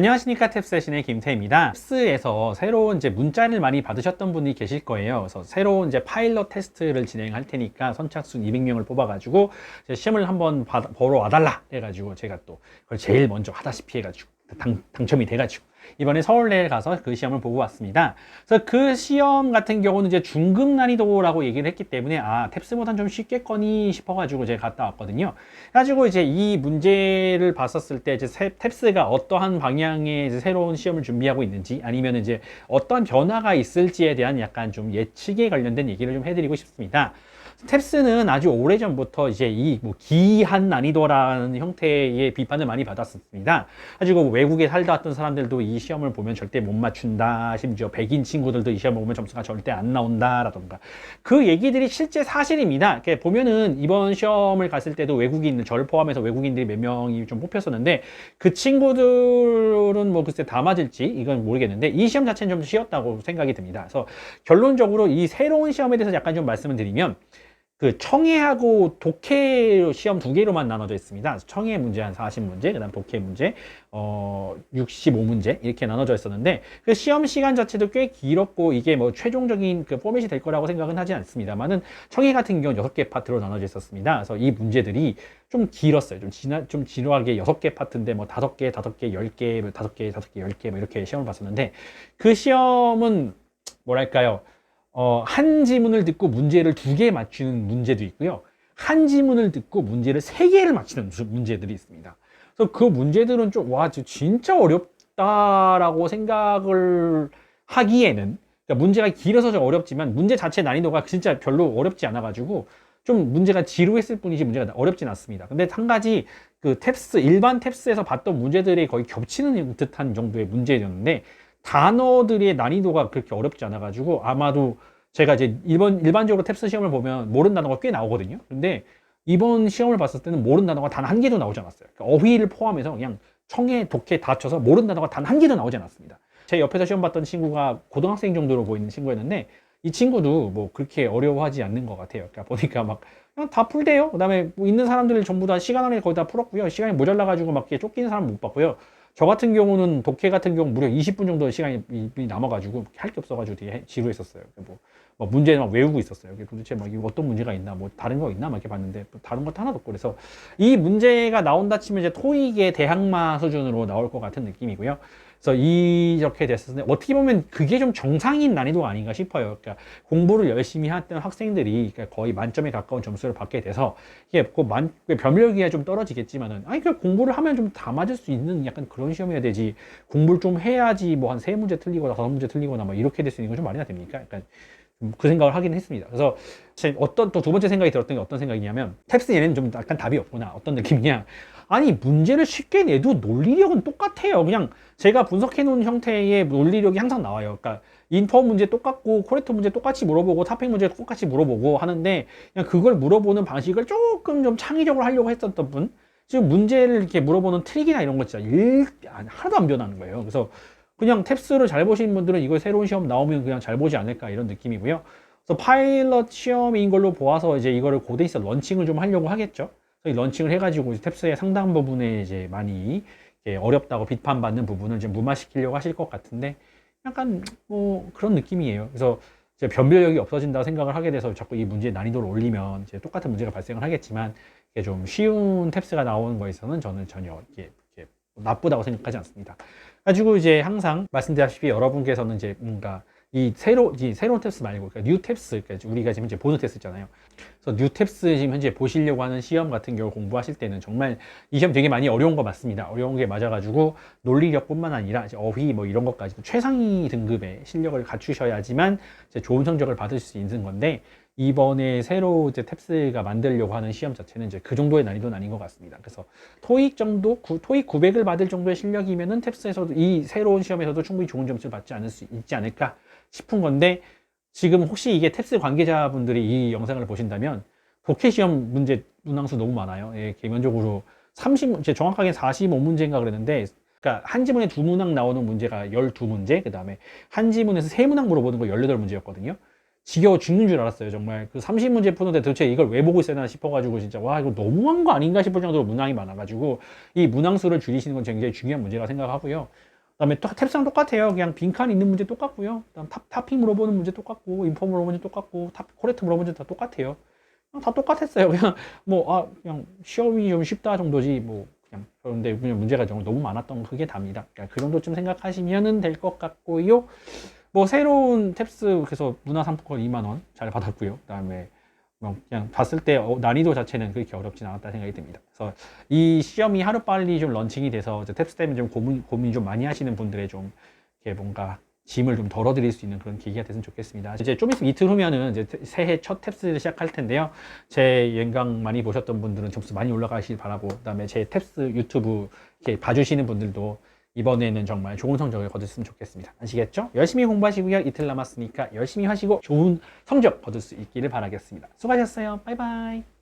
안녕하십니까 탭세신의 김태입니다. 탭스에서 새로운 이제 문자를 많이 받으셨던 분이 계실 거예요. 그래서 새로운 이제 파일럿 테스트를 진행할 테니까 선착순 200명을 뽑아가지고 시험을 한번 받- 보러 와달라 해가지고 제가 또 그걸 제일 먼저 하다시피 해가지고 당, 당첨이 돼가지고 이번에 서울대에 가서 그 시험을 보고 왔습니다. 그래서 그 시험 같은 경우는 이제 중급 난이도라고 얘기를 했기 때문에 아 탭스보단 좀 쉽겠거니 싶어가지고 제가 갔다 왔거든요. 가지고 이제 이 문제를 봤었을 때 이제 세- 탭스가 어떠한 방향의 새로운 시험을 준비하고 있는지 아니면 이제 어떤 변화가 있을지에 대한 약간 좀 예측에 관련된 얘기를 좀 해드리고 싶습니다. 탭스는 아주 오래전부터 이제 이 뭐 기한 난이도라는 형태의 비판을 많이 받았었습니다. 가지고 외국에 살다 왔던 사람들도 이 시험을 보면 절대 못 맞춘다. 심지어 백인 친구들도 이 시험을 보면 점수가 절대 안 나온다라던가 그 얘기들이 실제 사실입니다. 보면은 이번 시험을 갔을 때도 외국인 저를 포함해서 외국인들이 몇 명이 좀 뽑혔었는데 그 친구들은 뭐 글쎄 다 맞을지 이건 모르겠는데 이 시험 자체는 좀 쉬웠다고 생각이 듭니다. 그래서 결론적으로 이 새로운 시험에 대해서 약간 좀 말씀을 드리면 그 청해하고 독해 시험 두 개로만 나눠져 있습니다. 청해 문제 한 40문제, 그다음 독해 문제 어 65문제 이렇게 나눠져 있었는데 그 시험 시간 자체도 꽤 길었고 이게 뭐 최종적인 그 포맷이 될 거라고 생각은 하지 않습니다만은 청해 같은 경우는 여섯 개 파트로 나눠져 있었습니다. 그래서 이 문제들이 좀 길었어요. 좀 지나 좀 지루하게 여섯 개 파트인데 뭐 다섯 개, 다섯 개, 열 개, 뭐 다섯 개, 다섯 개, 열 개 뭐 이렇게 시험을 봤었는데 그 시험은 뭐랄까요? 어, 한 지문을 듣고 문제를 두 개 맞추는 문제도 있고요. 한 지문을 듣고 문제를 세 개를 맞추는 주- 문제들이 있습니다. 그래서 그 문제들은 좀, 와, 저 진짜 어렵다라고 생각을 하기에는, 그러니까 문제가 길어서 좀 어렵지만 문제 자체 난이도가 진짜 별로 어렵지 않아가지고 좀 문제가 지루했을 뿐이지 문제가 어렵진 않습니다. 근데 한 가지 그 탭스, 일반 탭스에서 봤던 문제들이 거의 겹치는 듯한 정도의 문제였는데 단어들의 난이도가 그렇게 어렵지 않아가지고 아마도 제가 이제 일반, 일반적으로 탭스 시험을 보면 모르는 단어가 꽤 나오거든요. 근데 이번 시험을 봤을 때는 모르는 단어가 단 한 개도 나오지 않았어요. 그러니까 어휘를 포함해서 그냥 청해, 독해 다 쳐서 모르는 단어가 단 한 개도 나오지 않았습니다. 제 옆에서 시험 봤던 친구가 고등학생 정도로 보이는 친구였는데 이 친구도 뭐 그렇게 어려워하지 않는 것 같아요. 그러니까 보니까 막 그냥 다 풀대요. 그다음에 뭐 있는 사람들 전부 다 시간 안에 거의 다 풀었고요. 시간이 모자라가지고 막 이렇게 쫓기는 사람 못 봤고요. 저 같은 경우는 독해 같은 경우 무려 20분 정도 시간이 남아가지고 할 게 없어가지고 되게 지루했었어요. 뭐, 뭐 문제 막 외우고 있었어요. 도대체 막 이거 어떤 문제가 있나, 뭐 다른 거 있나 막 이렇게 봤는데 뭐 다른 것도 하나도 없고 그래서 이 문제가 나온다 치면 이제 토익의 대항마 수준으로 나올 것 같은 느낌이고요. 그래서 이렇게 됐었는데 어떻게 보면 그게 좀 정상인 난이도가 아닌가 싶어요. 그러니까 공부를 열심히 했던 학생들이 그러니까 거의 만점에 가까운 점수를 받게 돼서 이게 그 만, 변별기가 좀 떨어지겠지만은 아니 그 공부를 하면 좀 다 맞을 수 있는 약간 그런 시험이어야 되지 공부를 좀 해야지 뭐 한 세 문제 틀리거나 다섯 문제 틀리거나 뭐 이렇게 될 수 있는 건 좀 말이나 됩니까? 약간 좀 그 생각을 하긴 했습니다. 그래서 제 어떤 또 두 번째 생각이 들었던 게 어떤 생각이냐면 탭스 얘네는 좀 약간 답이 없구나 어떤 느낌이냐 아니 문제를 쉽게 내도 논리력은 똑같아요. 그냥 제가 분석해 놓은 형태의 논리력이 항상 나와요. 그러니까 인퍼 문제 똑같고 코레트 문제 똑같이 물어보고 타핑 문제 똑같이 물어보고 하는데 그냥 그걸 물어보는 방식을 조금 좀 창의적으로 하려고 했었던 분 지금 문제를 이렇게 물어보는 트릭이나 이런 거 진짜 일, 아니, 하나도 안 변하는 거예요. 그래서 그냥 탭스를 잘 보시는 분들은 이거 새로운 시험 나오면 그냥 잘 보지 않을까 이런 느낌이고요. 그래서 파일럿 시험인 걸로 보아서 이제 이거를 고데이스 런칭을 좀 하려고 하겠죠. 그래서 이 런칭을 해가지고 탭스의 상당 부분에 이제 많이 이렇게 어렵다고 비판받는 부분을 좀 무마시키려고 하실 것 같은데 약간 뭐 그런 느낌이에요. 그래서 이제 변별력이 없어진다고 생각을 하게 돼서 자꾸 이 문제의 난이도를 올리면 이제 똑같은 문제가 발생을 하겠지만 좀 쉬운 탭스가 나오는 거에서는 저는 전혀 이게 나쁘다고 생각하지 않습니다. 가지고 이제 항상 말씀드렸다시피 여러분께서는 이제 뭔가 이 새로 이 새로운 탭스 말고 그러니까 뉴 탭스 그러니까 우리가 지금 이제 보는 탭스 있잖아요. 그래서 뉴 탭스 지금 현재 보시려고 하는 시험 같은 경우 공부하실 때는 정말 이 시험 되게 많이 어려운 거 맞습니다. 어려운 게 맞아가지고 논리력뿐만 아니라 어휘 뭐 이런 것까지도 최상위 등급의 실력을 갖추셔야지만 좋은 성적을 받을 수 있는 건데 이번에 새로 이제 탭스가 만들려고 하는 시험 자체는 이제 그 정도의 난이도는 아닌 것 같습니다. 그래서 토익 정도, 구- 토익 900을 받을 정도의 실력이면은 탭스에서도 이 새로운 시험에서도 충분히 좋은 점수를 받지 않을 수 있지 않을까 싶은 건데 지금 혹시 이게 탭스 관계자분들이 이 영상을 보신다면 독해 시험 문제 문항수 너무 많아요. 예, 기본적으로 30, 제 정확하게 45문제인가 그랬는데 그러니까 한 지문에 두 문항 나오는 문제가 12문제, 그 다음에 한 지문에서 세 문항 물어보는 거 18문제였거든요. 지겨워 죽는 줄 알았어요 정말. 그 30문제 푸는데 도대체 이걸 왜 보고 있어야 되나 싶어가지고 진짜 와 이거 너무한 거 아닌가 싶을 정도로 문항이 많아가지고 이 문항수를 줄이시는 건 굉장히 중요한 문제라 생각하고요. 그 다음에 또 탭상 똑같아요. 그냥 빈칸 있는 문제 똑같고요. 그다음 탑, 타핑 물어보는 문제 똑같고 인포 물어보는 문제 똑같고 탑 코레트 물어보는 문제 다 똑같아요. 그냥 다 똑같았어요. 그냥 뭐 아 그냥 시험이 좀 쉽다 정도지 뭐 그냥 그런데 그냥 문제가 좀 너무 많았던 거 그게 답니다. 그러니까 그 정도쯤 생각하시면은 될것 같고요 뭐 새로운 탭스 그래서 문화상품권 2만 원 잘 받았고요. 그 다음에 뭐 그냥 봤을 때 어, 난이도 자체는 그렇게 어렵진 않았다 생각이 듭니다. 그래서 이 시험이 하루 빨리 좀 런칭이 돼서 탭스 때문에 좀 고민 고민 좀 많이 하시는 분들의 좀 이렇게 뭔가 짐을 좀 덜어드릴 수 있는 그런 계기가 됐으면 좋겠습니다. 이제 좀 있으면 이틀 후면은 이제 새해 첫 탭스를 시작할 텐데요. 제 영상 많이 보셨던 분들은 점수 많이 올라가시길 바라고, 그 다음에 제 탭스 유튜브 이렇게 봐주시는 분들도 이번에는 정말 좋은 성적을 거두셨으면 좋겠습니다. 아시겠죠? 열심히 공부하시고요. 이틀 남았으니까 열심히 하시고 좋은 성적 거둘 수 있기를 바라겠습니다. 수고하셨어요. 바이바이.